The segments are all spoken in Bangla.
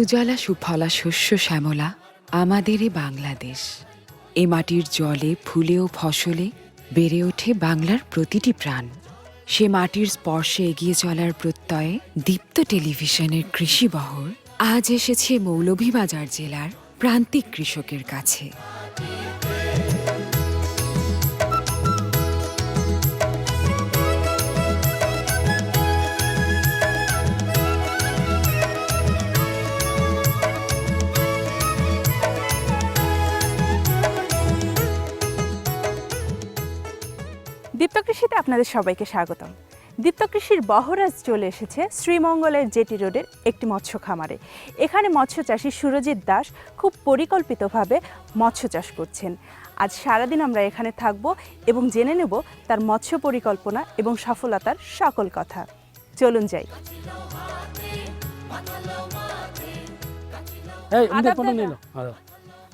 সুজলা সুফলা শস্য শ্যামলা, আমাদেরই বাংলাদেশ। এ মাটির জলে, ফুলে ও ফসলে বেড়ে ওঠে বাংলার প্রতিটি প্রাণ। সে মাটির স্পর্শে এগিয়ে চলার প্রত্যয়ে দীপ্ত টেলিভিশনের কৃষি বহর আজ এসেছে মৌলভীবাজার জেলার প্রান্তিক কৃষকের কাছে। দীপ্ত কৃষিতে আপনাদের সবাইকে স্বাগতম। দীপ্ত কৃষির বহরাজ চলে এসেছে শ্রীমঙ্গলের জেটি রোডের একটি মৎস্য খামারে। এখানে মৎস্য চাষী সুরজিৎ দাস খুব পরিকল্পিতভাবে মৎস্য চাষ করছেন। আজ সারাদিন আমরা এখানে থাকব এবং জেনে নেব তার মৎস্য পরিকল্পনা এবং সফলতার সকল কথা। চলুন যাই।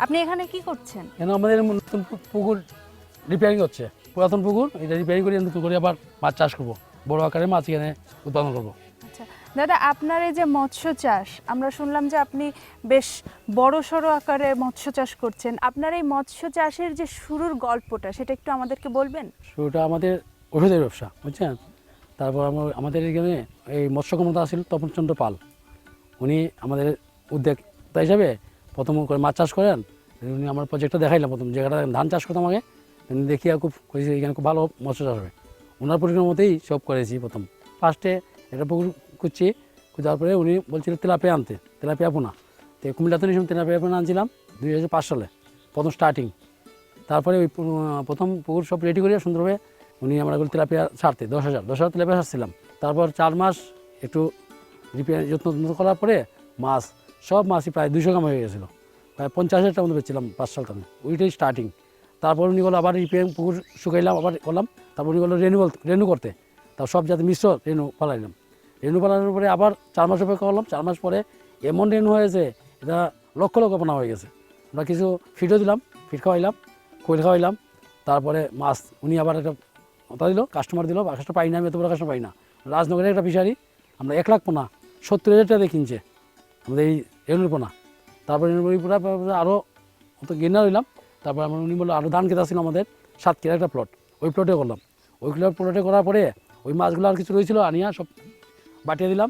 আপনি এখানে কি করছেন? আমাদের নতুন পুকুর রিপেয়ারিং হচ্ছে। পুরাতন পুকুর এটা রিপেয়ারিং করে নতুন করে আবার মাছ চাষ করব। বড় আকারে মাছ এখানে উৎপাদন করব। আচ্ছা দাদা আপনার এই যে মৎস্য চাষ আমরা শুনলাম যে আপনি বেশ বড় সড়ো আকারে মৎস্য চাষ করছেন। আপনার এই মৎস্য চাষের যে শুরুর গল্পটা সেটা একটু আমাদেরকে বলবেন? শুরুটা আমাদের ওষুধের ব্যবসা বুঝছেন? তারপর আমার আমাদের এখানে এই মৎস্য ক্ষমতা আছিল তপনচন্দ্র পাল। উনি আমাদের উদ্যোক্তা হিসাবে প্রথম করে মাছ চাষ করেন। উনি আমার প্রজেক্টটা দেখাইলাম প্রথম জায়গাটা ধান চাষ করতাম আগে। দেখিয়া খুব এখানে খুব ভালো মৎস্য চাষ হবে ওনার পরিকল্পনা মতেই সব করেছি প্রথম। ফার্স্টে একটা পুকুর খুঁজছি, খুঁজার পরে উনি বলছিল তেলাপিয়া আনতে, তেলাপিয়া পোনা। তো কুমিল্লাতে নিয়ে তেলাপিয়া পোনা আনছিলাম দুই হাজার পাঁচ সালে, প্রথম স্টার্টিং তারপরে ওই প্রথম পুকুর সব রেডি করে সুন্দরভাবে উনি আমরা তেলাপিয়া ছাড়তে, দশ হাজার দশ হাজার তেলাপিয়া ছাড়ছিলাম। তারপর চার মাস একটু রিপেয়ার যত্ন করার পরে মাছ, সব মাছই প্রায় দুশো গ্রাম হয়ে গেছিল। প্রায় পঞ্চাশ হাজার টাকা মতো বেচছিলাম পাঁচ সাল ওইটাই স্টার্টিং তারপর উনি বলো আবার রিপেয়ারিং পুকুর শুকাইলাম, আবার করলাম। তারপর উনি বলল, রেনু রেনু করতে। তার সব যাতে মিশ্র রেনু পালাইলাম। রেনু পালানোর পরে আবার চার মাস অপেক্ষা করলাম। চার মাস পরে এমন রেনু হয়েছে, এটা লক্ষ লক্ষ পোনা হয়ে গেছে। আমরা কিছু ফিডও দিলাম ফিট খাওয়াইলাম কোয়েল খাওয়াইলাম। তারপরে মাছ, উনি আবার একটা কথা দিল কাস্টমার দিল কাস্টমার পাই না, আমি এত বড় কাস্টমার পাই না। রাজনগরের একটা ফিশারি আমরা এক লাখ পোনা, সত্তর হাজার টাকা কিনছে। আমাদের এই রেনুর পোনা। তারপরে রেনুর পোনা আরও অত গেনা রইলাম তারপর আমরা উনি বলল আরও ধান ছিল আমাদের সাত কেজি একটা প্লট ওই প্লটে করলাম। ওই প্লটে করার পরে ওই মাছগুলো আর কিছু রয়েছিল আনিয়া সব বাটিয়ে দিলাম।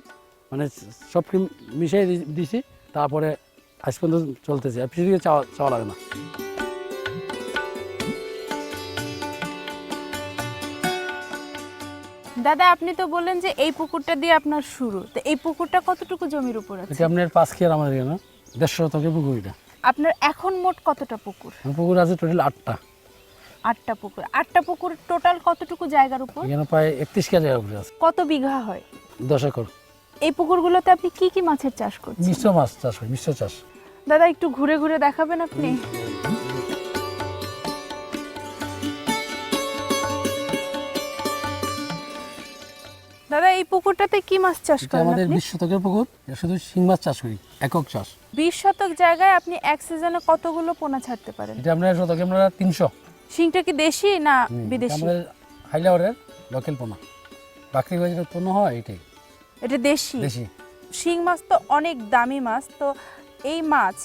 মানে সব মিশিয়ে দিছি তারপরে আজ পর্যন্ত চলতেছে। আর ফিশারিকে চাওয়া চাওয়া লাগে না। দাদা আপনি তো বললেন যে এই পুকুরটা দিয়ে আপনার শুরু। তো এই পুকুরটা কতটুকু জমির উপর আছে? এটা আপনার পাঁচ খেয়ার আমাদের এখানে দেড়শো শতকের পুকুর এটা। আপনার এখন মোট কতটা পুকুর? পুকুর আছে টোটাল আটটা। আটটা পুকুর। আটটা পুকুর টোটাল কতটুকু জায়গার উপর? এখানে প্রায় একত্রিশ কে জায়গা উপরে আছে। কত বিঘা হয়? দশ একর। এই পুকুরগুলোতে আপনি কি কি মাছের চাষ করছেন? মিশ্র মাছ চাষ হয় মিশ্র চাষ। দাদা একটু ঘুরে ঘুরে দেখাবেন আপনি? দাদা এই পুকুরটাতে কি মাছ চাষ করেন আমাদের বিশ শতকের পুকুর শুধু শিং মাছ চাষ করি একক চাষ। বিশ শতক জায়গায় আপনি এক সিজনে কতগুলো পোনা ছাড়তে পারেন? এটা আমরা শতকে আমরা তিনশো। শিংটা কি দেশি না বিদেশি? আমাদের হাইলাওয়ারের লোকাল পোনা। প্রাকৃতিক যেটা উৎপন্ন হয় এটাই। এটা দেশি? দেশি। শিং মাছ তো অনেক দামি মাছ তো এই মাছ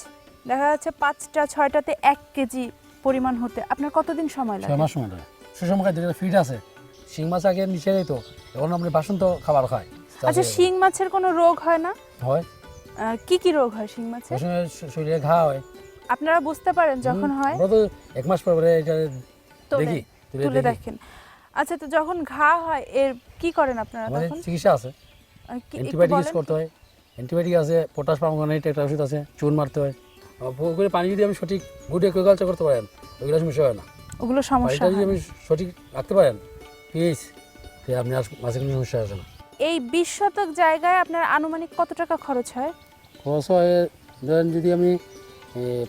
দেখা যাচ্ছে পাঁচটা ছয়টাতে এক কেজি পরিমাণ হতে। আপনার কতদিন সময় ছয় লাগে? মাস সময় লাগে। সুষম খাদ্য ফিড আছে শিং মাছ আগে নিচে যেত এখন আমরা বাসন্ত খাবার খাই আচ্ছা শিং মাছের কোনো রোগ হয় না? হয়। কি কি রোগ হয় শিং মাছের? শরীরে ঘা হয়। আপনারা বুঝতে পারেন যখন হয়। তো এক মাস পরে এটা দেখি তুলে দেখেন। আচ্ছা তো যখন ঘা হয় এর কি করেন আপনারা তখন? চিকিৎসা আছে। অ্যান্টিবায়োটিক ইউজ করতে হয়। অ্যান্টিবায়োটিক আছে পটাশ পারমাঙ্গনেট একটা ওষুধ আছে চুন মারতে হয়। পুকুরে পানি যদি আমি সঠিক গুড একুয়াকালচার করতে পারেন ওইগুলো সমস্যা হয় না। ওগুলো সমস্যা যদি আমি সঠিক রাখতে পারেন পিএইচ আপনি আর মাঝে কোনো সমস্যা আসে না। এই বিশ শতক জায়গায় আপনার আনুমানিক কত টাকা খরচ হয়? খরচ হয় ধরেন যদি আমি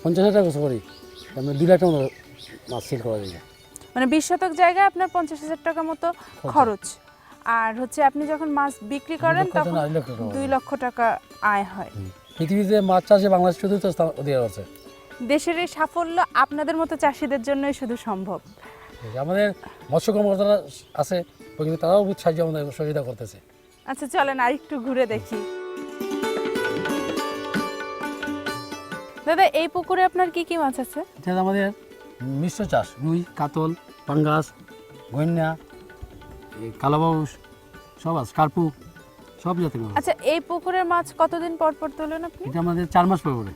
পঞ্চাশ হাজার টাকা খরচ করি আমি দুই লাখ টাকা মাছ সেল করা যায়। মানে বিশ শতক জায়গায় আপনার পঞ্চাশ হাজার টাকা মতো খরচ। আর হচ্ছে আপনি যখন মাছ বিক্রি করেন তখন দুই লক্ষ টাকা আয় হয়। পৃথিবীতে মাছ চাষে বাংলাদেশ চতুর্থ স্থান অধিকার আছে দেশের এই সাফল্য আপনাদের মতো চাষিদের জন্যই শুধু সম্ভব। আমাদের মৎস্য কর্মকর্তারা আছে কিন্তু তারাও সাহায্য আমাদের সহযোগিতা করতেছে। আচ্ছা চলেন আর একটু ঘুরে দেখি। দাদা এই পুকুরে আপনার কি কি মাছ আছে? এটা আমাদের মিশ্র চাষ রুই কাতল পাঙ্গাস গন্যা কালাবাউস সব আছে কার্পু সব জাতের মাছ। আচ্ছা এই পুকুরের মাছ কতদিন পর পর তোলেন আপনি? এটা আমাদের চার মাস পরে পরে।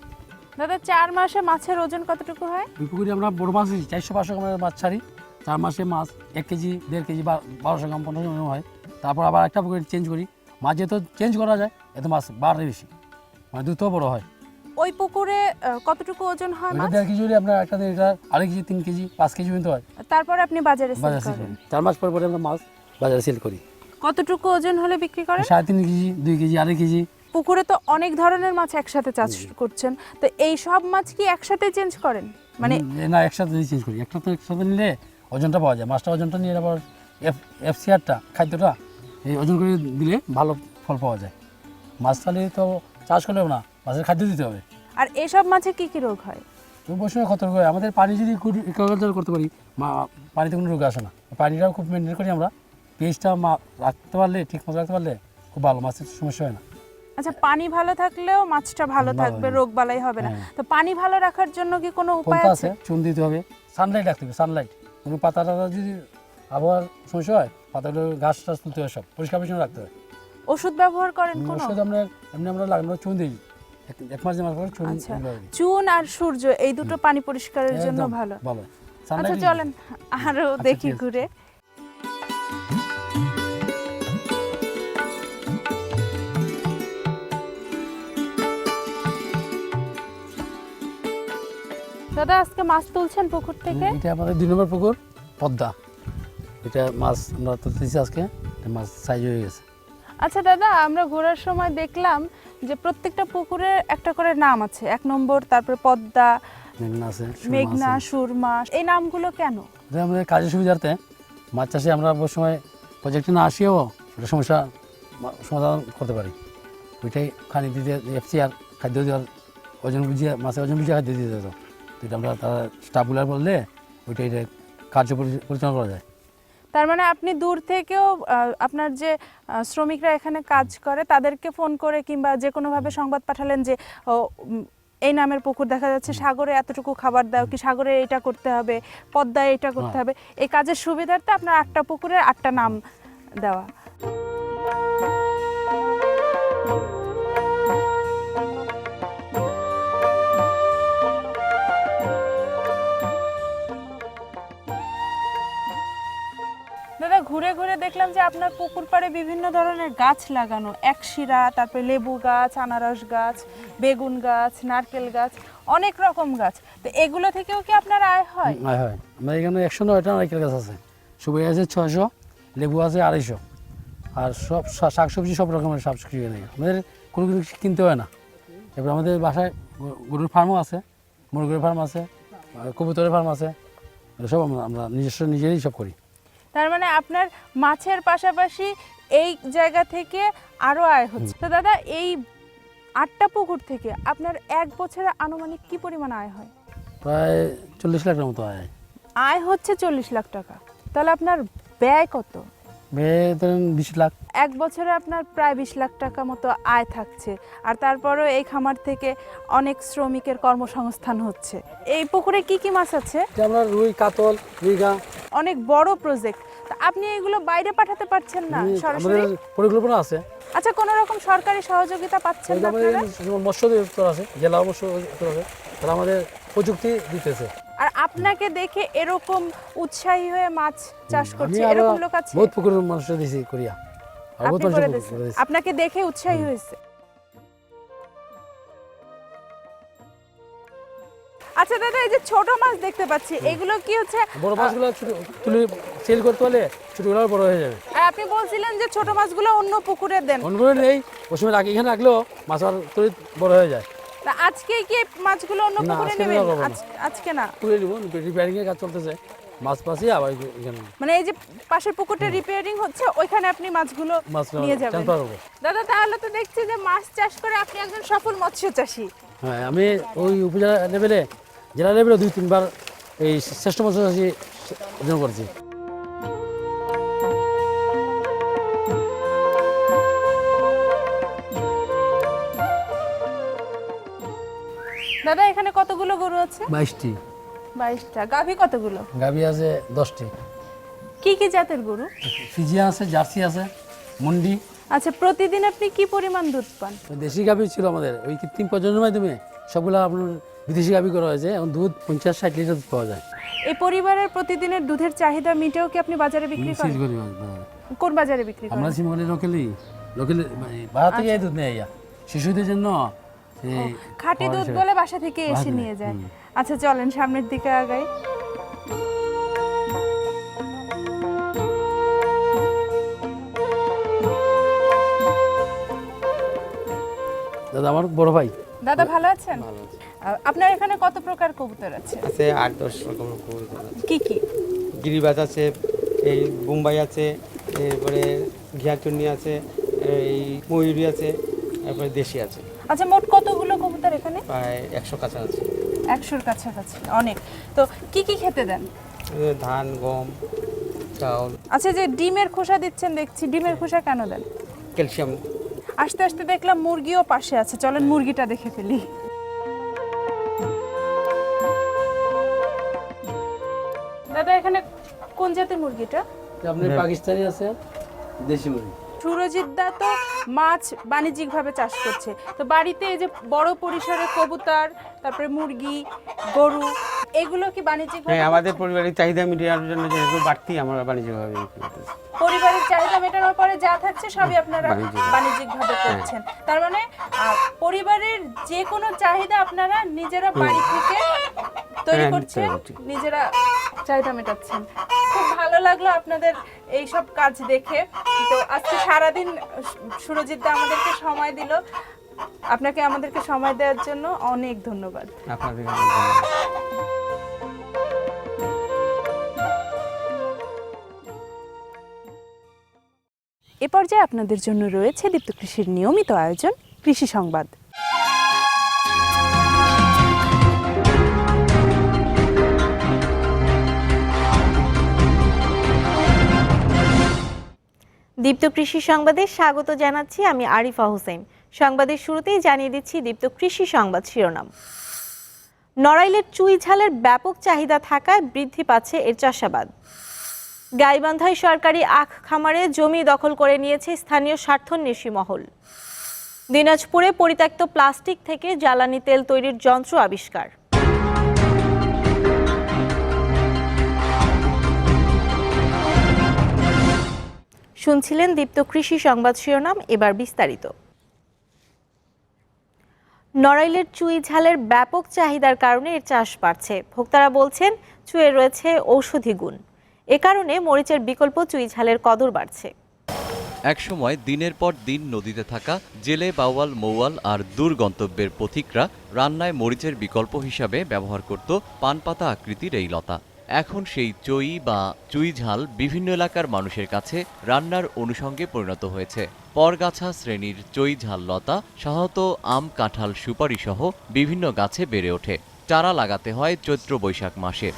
দাদা চার মাসে মাছের ওজন কতটুকু হয়? এই পুকুরে আমরা বড় মাছ চারশো পাঁচশো গ্রামের মাছ ছাড়ি। চার মাসে মাছ এক কেজি দেড় কেজি বা বারোশো গ্রাম পনেরোশো গ্রাম হয়। তারপর আবার একটা পুকুরে চেঞ্জ করি। মাছ যেহেতু চেঞ্জ করা যায় এত মাছ বাড়ে বেশি। মানে দ্রুত বড় হয়। ওই পুকুরে কতটুকু ওজন হয় মাছ? দেড় কেজি হলে আপনার একটা এটা আড়াই কেজি তিন কেজি পাঁচ কেজি পর্যন্ত হয়। তারপর আপনি বাজারে বাজারে সেল করেন? চার মাস পর পরে আমরা মাছ বাজারে সেল করি। কতটুকু ওজন হলে বিক্রি করেন? সাড়ে তিন কেজি দুই কেজি আড়াই কেজি। পুকুরে তো অনেক ধরনের মাছ একসাথে চাষ করছেন। তো এই সব মাছ কি একসাথে চেঞ্জ করেন? মানে না একসাথে চেঞ্জ করি। একটা তো একসাথে নিলে ওজনটা পাওয়া যায়। মাছটা ওজনটা নিয়ে আবার এফ এফসিআরটা খাদ্যটা এই ওজন করে দিলে ভালো ফল পাওয়া যায়। মাছ তাহলে তো চাষ করলেও না মাছের খাদ্য দিতে হবে। আর এসব মাছে কি কি রোগ হয়? বসে কত করে আমাদের পানি যদি একাগ্রতা করতে পারি মা পানিতে কোনো রোগ আসে না। পানিটাও খুব মেনটেন করি আমরা। পেস্টটা মা রাখতে পারলে ঠিক মতো রাখতে পারলে খুব ভালো মাছের সমস্যা হয় না। আচ্ছা পানি ভালো থাকলেও মাছটা ভালো থাকবে রোগ বালাই হবে না। হ্যাঁ। তো পানি ভালো রাখার জন্য কি কোনো উপায় আছে চুন দিতে হবে। সানলাইট রাখতে হবে সানলাইট কোনো পাতা টাতা যদি আবহাওয়ার সমস্যা হয় পাতাগুলো গাছ টাছ তুলতে হয় সব। পরিষ্কার পরিচ্ছন্ন রাখতে হয়। ওষুধ ব্যবহার করেন কোনো? ওষুধ আমরা এমনি আমরা লাগানো চুন দিই। এক- মাস মাস পরে চুন আচ্ছা। চুন আর সূর্য এই দুটো পানি পরিষ্কারের জন্য ভালো। ভালো। আচ্ছা চলেন আরও দেখি ঠিক ঘুরে। দাদা আজকে মাছ তুলছেন পুকুর থেকে? এটা আমাদের দুই নম্বর পুকুর পদ্মা। এটা মাছ আমরা তুলতেছি আজকে মাছ সাইজ হয়ে গেছে। আচ্ছা দাদা আমরা ঘোরার সময় দেখলাম যে প্রত্যেকটা পুকুরের একটা করে নাম আছে। এক নম্বর তারপরে পদ্মা মেঘনা আছে মেঘনা সুরমা এই নামগুলো কেন? আমাদের কাজের সুবিধার্থে মাছ চাষে আমরা অনেক সময় প্রজেক্টে না আসিও ওটা সমস্যা সমাধান করতে পারি। ওইটাই খানি দিতে এফসিআর খাদ্য দেওয়ার ওজন বুঝিয়ে মাছের ওজন বুঝিয়ে খাদ্য দিতে হতো আমরা তারা স্টাফগুলার বললে ওইটাই এটা কার্য পরিচালনা করা যায়। তার মানে আপনি দূর থেকেও আপনার যে শ্রমিকরা এখানে কাজ করে তাদেরকে ফোন করে কিংবা যে কোনোভাবে সংবাদ পাঠালেন যে ও, এই নামের পুকুর দেখা যাচ্ছে সাগরে এতটুকু খাবার দাও কি সাগরে এটা করতে হবে পদ্মায় এটা করতে হ্যাঁ। হবে এই কাজের সুবিধার্থে আপনার আটটা পুকুরের আটটা নাম দেওয়া। ঘুরে ঘুরে দেখলাম যে আপনার পুকুর পাড়ে বিভিন্ন ধরনের গাছ লাগানো। একশিরা তারপরে লেবু গাছ, আনারস গাছ, বেগুন গাছ, নারকেল গাছ, অনেক রকম গাছ। তো এগুলো থেকেও কি আপনার আয় হয়? আয় হয়। আমাদের এখানে একশো নয়টা নারকেল গাছ আছে। সুপারি আছে ছয়শো, লেবু আছে আড়াইশো। আর সব শাকসবজি সব রকমের শাকসবজি এখানে। আমাদের কোনো কিছু কিনতে হয় না। এবার আমাদের বাসায় গরুর ফার্মও আছে, মুরগির ফার্ম আছে কবুতরের ফার্ম আছে। সব আমরা নিজস্ব নিজেরই সব করি। তার মানে আপনার মাছের পাশাপাশি এই জায়গা থেকে আরও আয় হচ্ছে। তো দাদা এই আটটা পুকুর থেকে আপনার এক বছরে আনুমানিক কি পরিমাণ আয় হয়? প্রায় চল্লিশ লাখের মতো আয়। আয় হচ্ছে চল্লিশ লাখ টাকা। তাহলে আপনার ব্যয় কত? ধরেন বিশ লাখ। এক বছরে আপনার প্রায় বিশ লাখ টাকা মতো আয় থাকছে আর তারপরও এই খামার থেকে অনেক শ্রমিকের কর্মসংস্থান হচ্ছে। এই পুকুরে কি কি মাছ আছে? আমরা রুই কাতল রুইগা অনেক বড় প্রজেক্ট আপনি এগুলো বাইরে পাঠাতে পারছেন না সরাসরি? পরিকল্পনা আছে। আচ্ছা কোনো রকম সরকারি সহযোগিতা পাচ্ছেন না আপনারা? মৎস্য দপ্তর আছে জেলা মৎস্য দপ্তর আছে তারা আমাদের প্রযুক্তি দিতেছে। আর আপনাকে দেখে এরকম উৎসাহী হয়ে মাছ চাষ করছে এরকম লোক আছে? বহুত পুকুর মানুষের দিছি করিয়া। পুকুর। আপনাকে দেখে উৎসাহী হয়েছে। আচ্ছা দাদা এই যে ছোট মাছ দেখতে পাচ্ছি এগুলো কি হচ্ছে বড় মাছগুলো তুলে সেল করতে হলে ছোটগুলো বড় হয়ে যাবে। আপনি বলছিলেন যে ছোট মাছগুলো অন্য পুকুরে দেন। অন্য করে নেই ওই সময় রাখি এখানে রাখলেও মাছ আর তুলে বড় হয়ে যায়। তা আজকে কি মাছগুলো অন্য পুকুরে নেবেন? আজকে না? তুলে নিব রিপেয়ারিং এর কাজ চলতেছে। মাছ পাশে আবার এখানে। মানে এই যে পাশের পুকুরটা রিপেয়ারিং হচ্ছে ওইখানে আপনি মাছগুলো মাছ নিয়ে যাবেন। দাদা তাহলে তো দেখছি যে মাছ চাষ করে আপনি একজন সফল মৎস্য চাষী হ্যাঁ আমি ওই উপজেলা লেভেলে জেলা লেভেলে দুই তিনবার এই শ্রেষ্ঠ মৎস্য চাষী অর্জন করেছি। দাদা এখানে কতগুলো গরু আছে? বাইশটি। বাইশটা। গাভী কতগুলো? গাভি আছে দশটি। কি কি জাতের গরু? ফিজিয়া আছে জার্সি আছে মুন্ডি। আচ্ছা প্রতিদিন আপনি কি পরিমাণ দুধ পান? দেশি গাভি ছিল আমাদের। ওই কৃত্রিম প্রজন্মের মাধ্যমে সবগুলো আপনার বিদেশি গাভি করা হয়েছে। এখন দুধ পঞ্চাশ ষাট লিটার দুধ পাওয়া যায়। এই পরিবারের প্রতিদিনের দুধের চাহিদা মিটেও কি আপনি বাজারে বিক্রি করেন? করি কোন বাজারে বিক্রি করেন? আমরা সিমলে লোকেলি লোকেল বাড়া থেকে দুধ নেই শিশুদের জন্য খাঁটি দুধ বলে বাসা থেকে এসে নিয়ে যায়। আচ্ছা চলেন সামনের দিকে আগাই। দাদা আমার বড় ভাই। দাদা ভালো আছেন? আপনার এখানে কত প্রকার কবুতর আছে? আছে আট দশ রকম কবুতর আছে। কি কি? গিরিবাজ আছে এই বোম্বাই আছে এরপরে ঘিয়াচুন্নি আছে এই ময়ূরী আছে তারপরে দেশি আছে। আচ্ছা মোট কতগুলো কবুতর এখানে? প্রায় একশো কাছাকাছি। একশোর কাছাকাছি অনেক। তো কি কি খেতে দেন? ধান গম চাউল। আচ্ছা যে ডিমের খোসা দিচ্ছেন দেখছি ডিমের খোসা কেন দেন? ক্যালসিয়াম। আস্তে আস্তে দেখলাম মুরগিও পাশে আছে। চলেন মুরগিটা দেখে ফেলি। দাদা এখানে কোন জাতের মুরগিটা? আপনার পাকিস্তানি আছে দেশি মুরগি। সুরজিৎ দা তো মাছ বাণিজ্যিকভাবে চাষ করছে। তো বাড়িতে এই যে বড় পরিসরে কবুতর তারপরে মুরগি গরু এগুলো কি বাণিজ্যিক হ্যাঁ আমাদের পরিবারের চাহিদা মেটানোর জন্য যেগুলো বাড়তি আমরা বাণিজ্যিকভাবে বিক্রি করতেছি। পরিবারের চাহিদা মেটানোর পরে যা থাকছে সবই আপনারা বাণিজ্যিক। বাণিজ্যিকভাবে করছেন। তার মানে পরিবারের যে কোনো চাহিদা আপনারা নিজেরা বাড়ি থেকে তৈরি হ্যাঁ, করছেন নিজেরা চাহিদা মেটাচ্ছেন। খুব ভালো লাগল আপনাদের এই সব কাজ দেখে। তো আজকে সারাদিন সুরজিৎ দা আমাদেরকে সময় দিল। আপনাকে আমাদেরকে সময় দেওয়ার জন্য অনেক ধন্যবাদ। আপনাদের এ পর্যায়ে আপনাদের জন্য রয়েছে দীপ্ত কৃষির নিয়মিত আয়োজন, কৃষি সংবাদ। দীপ্ত কৃষি সংবাদে স্বাগত জানাচ্ছি আমি আরিফা হোসেন। সংবাদের শুরুতেই জানিয়ে দিচ্ছি দীপ্ত কৃষি সংবাদ শিরোনাম। নড়াইলের চুই ঝালের ব্যাপক চাহিদা থাকায় বৃদ্ধি পাচ্ছে এর চাষাবাদ। গাইবান্ধায় সরকারি আখ খামারে জমি দখল করে নিয়েছে স্থানীয় স্বার্থন্বেষী মহল। দিনাজপুরে পরিত্যক্ত প্লাস্টিক থেকে জ্বালানি তেল তৈরির যন্ত্র আবিষ্কার। শুনছিলেন দীপ্ত কৃষি সংবাদ শিরোনাম, এবার বিস্তারিত। নড়াইলের চুই ঝালের ব্যাপক চাহিদার কারণে এর চাষ বাড়ছে। ভোক্তারা বলছেন, চুয়ে রয়েছে ঔষধি গুণ। এ কারণে মরিচের বিকল্প চুই ঝালের কদর বাড়ছে। একসময় দিনের পর দিন নদীতে থাকা জেলে, বাওয়াল, মৌয়াল আর দূর গন্তব্যের পথিকরা রান্নায় মরিচের বিকল্প হিসাবে ব্যবহার করত পানপাতা আকৃতির এই লতা। এখন সেই চই বা চুই ঝাল বিভিন্ন এলাকার মানুষের কাছে রান্নার অনুষঙ্গে পরিণত হয়েছে। পরগাছা শ্রেণির চই ঝাল লতা সাধারণত আম, কাঁঠাল সুপারি সহ বিভিন্ন গাছে বেড়ে ওঠে। চারা লাগাতে হয় চৈত্র বৈশাখ মাসে।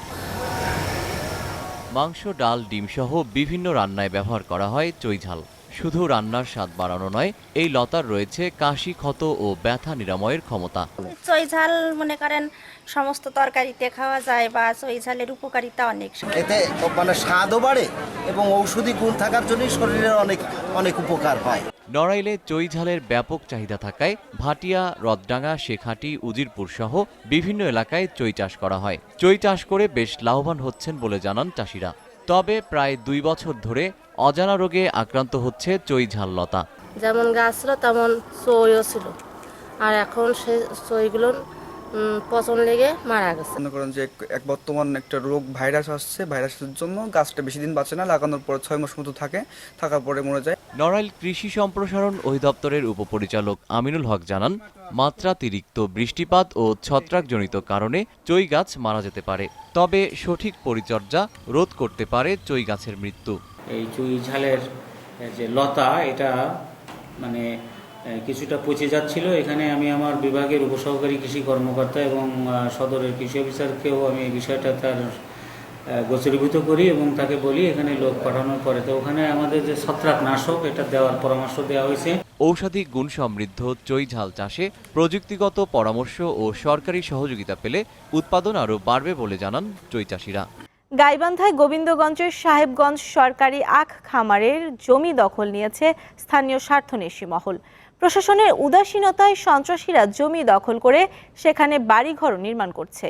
মাংস ডাল ডিম সহ বিভিন্ন রান্নায় ব্যবহার করা হয় চৈঝাল শুধু রান্নার স্বাদ বাড়ানো নয় এই লতার রয়েছে কাশি ক্ষত ও ব্যথা নিরাময়ের ক্ষমতা। চৈঝাল মনে করেন সমস্ত তরকারিতে খাওয়া যায় বা চৈঝালের উপকারিতা অনেক। এতে মানে স্বাদও বাড়ে এবং ঔষধি গুণ থাকার জন্য শরীরের অনেক অনেক উপকার হয় নড়াইলে চৈঝালের ব্যাপক চাহিদা থাকায় ভাটিয়া, রদডাঙ্গা, শেখাটি, উজিরপুর সহ বিভিন্ন এলাকায় চই চাষ করা হয়। চৈ চাষ করে বেশ লাভবান হচ্ছেন বলে জানান চাষিরা। তবে প্রায় দুই বছর ধরে অজানা রোগে আক্রান্ত হচ্ছে চই ঝাল লতা। যেমন গাছ ছিল, তেমন চইও ছিল। আর এখন সে চইগুলো পচন লেগে মারা গেছে। মনে করেন যে এক- বর্তমান একটা রোগ ভাইরাস আসছে ভাইরাসের জন্য গাছটা বেশি দিন বাঁচে না লাগানোর পর ছয় মাস মতো থাকে থাকার পরে মরে যায়। নড়াইল কৃষি সম্প্রসারণ অধিদপ্তরের উপপরিচালক আমিনুল হক জানান মাত্রাতিরিক্ত বৃষ্টিপাত ও ছত্রাকজনিত কারণে চই গাছ মারা যেতে পারে। তবে সঠিক পরিচর্যা রোধ করতে পারে চই গাছের মৃত্যু। এই চুই ঝালের যে লতা এটা মানে কিছুটা পচে যাচ্ছিল। এখানে আমি আমার বিভাগের উপসহকারী কৃষি কর্মকর্তা এবং সদরের কৃষি অফিসারকেও আমি এই বিষয়টা তার গোচরীভূত করি এবং তাকে বলি এখানে লোক পাঠানোর পরে। তো ওখানে আমাদের যে ছত্রাকনাশক এটা দেওয়ার পরামর্শ দেওয়া হয়েছে। ঔষধি গুণ সমৃদ্ধ চৈঝাল চাষে প্রযুক্তিগত পরামর্শ ও সরকারি সহযোগিতা পেলে উৎপাদন আরও বাড়বে বলে জানান চৈ চাষিরা। গাইবান্ধায় গোবিন্দগঞ্জের সাহেবগঞ্জ সরকারি আখ খামারের জমি দখল নিয়েছে স্থানীয় স্বার্থনেশী মহল। প্রশাসনের উদাসীনতায় সন্ত্রাসীরা জমি দখল করে সেখানে বাড়িঘর নির্মাণ করছে।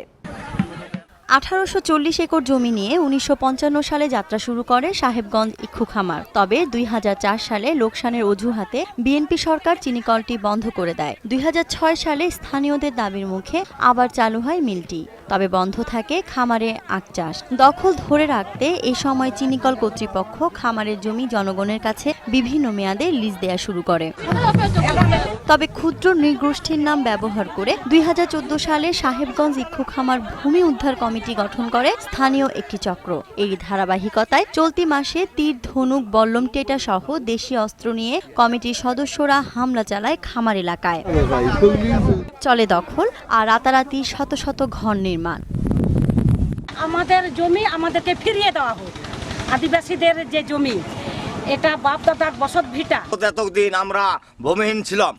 আঠারোশো চল্লিশ একর জমি নিয়ে উনিশশো পঞ্চান্ন সালে যাত্রা শুরু করে সাহেবগঞ্জ ইক্ষু খামার তবে দুই হাজার চার সালে লোকসানের অজুহাতে বিএনপি সরকার চিনিকলটি বন্ধ করে দেয়। দুই হাজার ছয় সালে স্থানীয়দের দাবির মুখে আবার চালু হয় মিলটি। তবে বন্ধ থাকে খামারে আখ চাষ। দখল ধরে রাখতে এ সময় চিনিকল কর্তৃপক্ষ খামারের জমি জনগণের কাছে বিভিন্ন মেয়াদে লিজ দেয়া শুরু করে। তবে ক্ষুদ্র নৃগোষ্ঠীর নাম ব্যবহার করে দুই হাজার চোদ্দ সালে সাহেবগঞ্জ ইক্ষু খামার ভূমি উদ্ধার কমিটি গঠন করে স্থানীয় একটি চক্র। এই ধারাবাহিকতায় চলতি মাসে তীর, ধনুক, বল্লম টেটা সহ দেশীয় অস্ত্র নিয়ে কমিটির সদস্যরা হামলা চালায় খামার এলাকায়। চলে দখল আর রাতারাতি শত শত ঘর নির্মাণ। আমাদের জমি আমাদেরকে ফিরিয়ে দেওয়া হোক। আদিবাসীদের যে জমি এটা বাপ দাদার বসত ভিটা। এতদিন আমরা ভূমিহীন ছিলাম।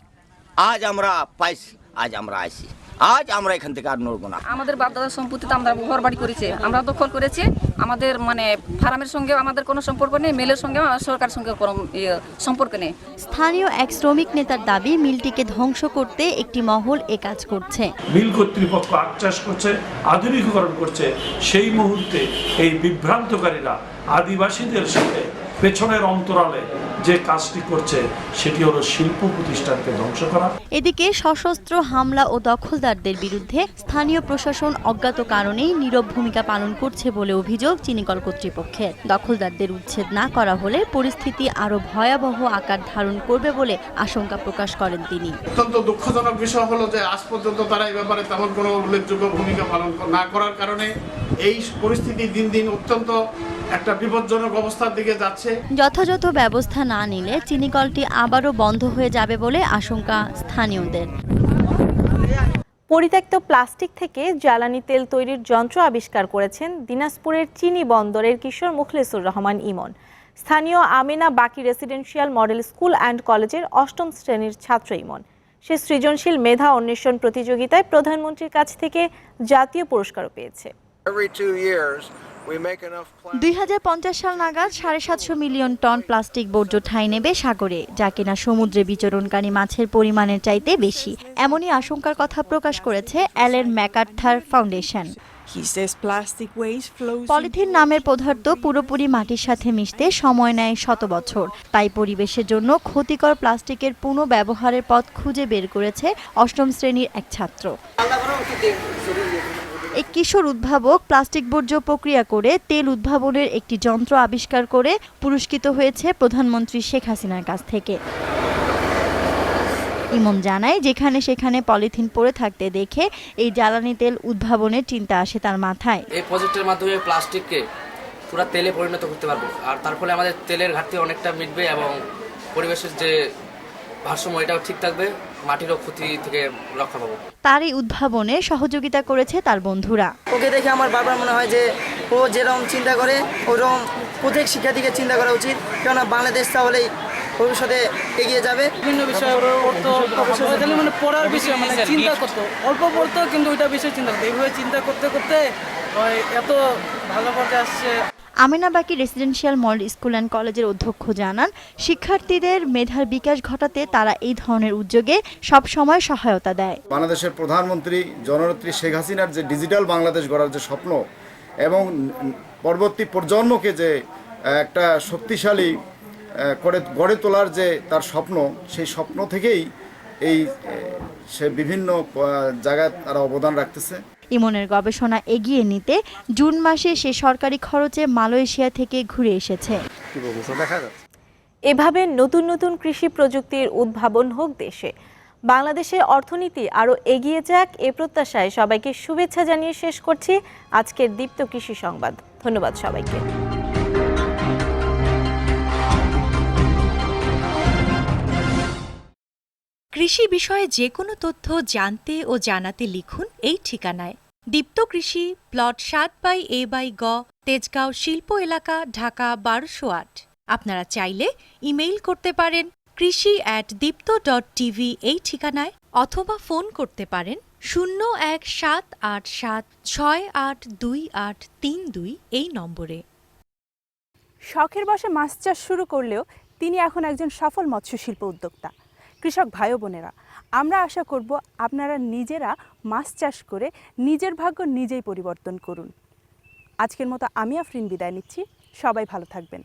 আজ আমরা পাইছি আজ আমরা আইছি। আজ আমরা এখান থেকে আর নড়বো না। আমাদের বাপ দাদার সম্পত্তিতে আমরা ঘর বাড়ি করেছি আমরা দখল করেছি। আমাদের মানে ফার্মের সঙ্গে আমাদের কোনো সম্পর্ক নেই মেলের সঙ্গে সরকার সঙ্গে কোনো ইয়ে, সম্পর্ক নেই। স্থানীয় এক শ্রমিক নেতার দাবি মিলটিকে ধ্বংস করতে একটি মহল এ কাজ করছে। মিল কর্তৃপক্ষ আখ চাষ করছে আধুনিকীকরণ করছে। সেই মুহূর্তে এই বিভ্রান্তকারীরা আদিবাসীদের সাথে পেছনের অন্তরালে যে কাজটি করছে সেটি হলো শিল্প প্রতিষ্ঠানকে ধ্বংস করা। এদিকে সশস্ত্র হামলা ও দখলদারদের বিরুদ্ধে স্থানীয় প্রশাসন অজ্ঞাত কারণেই নীরব ভূমিকা পালন করছে বলে অভিযোগ চিনিকল কর্তৃপক্ষের। দখলদারদের উচ্ছেদ না করা হলে পরিস্থিতি আরও ভয়াবহ আকার ধারণ করবে বলে আশঙ্কা প্রকাশ করেন তিনি। অত্যন্ত দুঃখজনক বিষয় হলো যে আজ পর্যন্ত তারা এই ব্যাপারে তেমন কোনো উল্লেখযোগ্য ভূমিকা পালন না করার কারণে এই পরিস্থিতি দিন দিন অত্যন্ত একটা বিপজ্জনক অবস্থার দিকে যাচ্ছে। যথাযথ ব্যবস্থা না নিলে চিনিকলটি আবারও বন্ধ হয়ে যাবে বলে আশঙ্কা স্থানীয়দের। পরিত্যক্ত প্লাস্টিক থেকে জ্বালানি তেল তৈরির যন্ত্র আবিষ্কার করেছেন দিনাজপুরের চিনি বন্দরের কিশোর মুখলেসুর রহমান ইমন। স্থানীয় আমিনা বাকি রেসিডেন্সিয়াল মডেল স্কুল অ্যান্ড কলেজের অষ্টম শ্রেণির ছাত্র ইমন। সে সৃজনশীল মেধা অন্বেষণ প্রতিযোগিতায় প্রধানমন্ত্রীর কাছ থেকে জাতীয় পুরস্কারও পেয়েছে। দুই হাজার পঞ্চাশ সাল নাগাদ সাড়ে সাতশো মিলিয়ন টন প্লাস্টিক বর্জ্য ঠাঁই নেবে সাগরে যা কিনা সমুদ্রে বিচরণকারী মাছের পরিমাণের চাইতে বেশি। এমনই আশঙ্কার কথা প্রকাশ করেছে অ্যালেন ম্যাকার্থার ফাউন্ডেশন। পলিথিন নামের পদার্থ পুরোপুরি মাটির সাথে মিশতে সময় নেয় শত বছর। তাই পরিবেশের জন্য ক্ষতিকর প্লাস্টিকের পুনঃব্যবহারের পথ খুঁজে বের করেছে অষ্টম শ্রেণির এক ছাত্র। এক কিশোর উদ্ভাবক প্লাস্টিক বর্জ্য প্রক্রিয়া করে তেল উদ্ভাবনের একটি যন্ত্র আবিষ্কার করে পুরস্কৃত হয়েছে প্রধানমন্ত্রী শেখ হাসিনার কাছ থেকে। ইমন জানায়, যেখানে সেখানে পলিথিন পড়ে থাকতে দেখে এই জ্বালানি তেল উদ্ভাবনের চিন্তা আসে তার মাথায়। এই প্রজেক্টের মাধ্যমে প্লাস্টিককে পুরো তেলে পরিণত করতে পারব। আর তার ফলে আমাদের তেলের ঘাটতি অনেকটা মিটবে এবং পরিবেশের যে ভারসাম্য এটাও ঠিক থাকবে মাটিরও ক্ষতি থেকে রক্ষা পাবো। তার এই উদ্ভাবনে সহযোগিতা করেছে তার বন্ধুরা। ওকে দেখে আমার বারবার মনে হয় যে ও যেরকম চিন্তা করে ওরকম প্রত্যেক শিক্ষার্থীকে চিন্তা করা উচিত কেননা বাংলাদেশ তাহলেই ভবিষ্যতে এগিয়ে যাবে। বিভিন্ন বিষয়ে বিষয় মানে পড়ার বিষয় মানে চিন্তা করতো। অল্প পড়তো কিন্তু ওইটা বিষয়ে চিন্তা করতো। এইভাবে চিন্তা করতে করতে এত ভালো পর্যায়ে আসছে। আমিনাবাকি রেসিডেন্সিয়াল মডেল স্কুল অ্যান্ড কলেজের অধ্যক্ষ জানান, শিক্ষার্থীদের মেধার বিকাশ ঘটাতে তারা এই ধরনের উদ্যোগে সব সময় সহায়তা দেয়। বাংলাদেশের প্রধানমন্ত্রী জননেত্রী শেখ হাসিনার যে ডিজিটাল বাংলাদেশ গড়ার যে স্বপ্ন এবং পরবর্তী প্রজন্মকে যে একটা শক্তিশালী করে, গড়ে তোলার যে তার স্বপ্ন, সেই স্বপ্ন থেকেই এই সে বিভিন্ন জায়গায় তারা অবদান রাখতেছে। ইমনের গবেষণা এগিয়ে নিতে জুন মাসে সে সরকারি খরচে মালয়েশিয়া থেকে ঘুরে এসেছে। এভাবে নতুন নতুন কৃষি প্রযুক্তির উদ্ভাবন হোক দেশে। বাংলাদেশের অর্থনীতি আরও এগিয়ে যাক এ প্রত্যাশায় সবাইকে শুভেচ্ছা জানিয়ে শেষ করছি আজকের দীপ্ত কৃষি সংবাদ। ধন্যবাদ সবাইকে। কৃষি বিষয়ে যে কোনো তথ্য জানতে ও জানাতে লিখুন এই ঠিকানায়। দীপ্ত কৃষি, প্লট সাত বাই এ বাই গ, তেজগাঁও শিল্প এলাকা, ঢাকা বারোশো আট। আপনারা চাইলে ইমেইল করতে পারেন কৃষি অ্যাট দীপ্ত ডট টিভি এই ঠিকানায় অথবা ফোন করতে পারেন শূন্য এক সাত আট সাত ছয় আট দুই আট তিন দুই এই নম্বরে। শখের বসে মাছ চাষ শুরু করলেও তিনি এখন একজন সফল মৎস্যশিল্প উদ্যোক্তা। কৃষক ভাই বোনেরা আমরা আশা করব আপনারা নিজেরা মাছ চাষ করে নিজের ভাগ্য নিজেই পরিবর্তন করুন। আজকের মতো আমি আফরিন বিদায় নিচ্ছি। সবাই ভালো থাকবেন।